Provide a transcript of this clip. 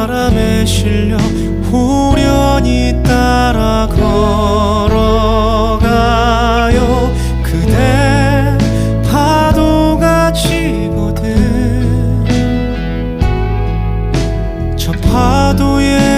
바람에 실려 후련히 따라 걸어가요. 그대 파도가 치거든. 저 파도에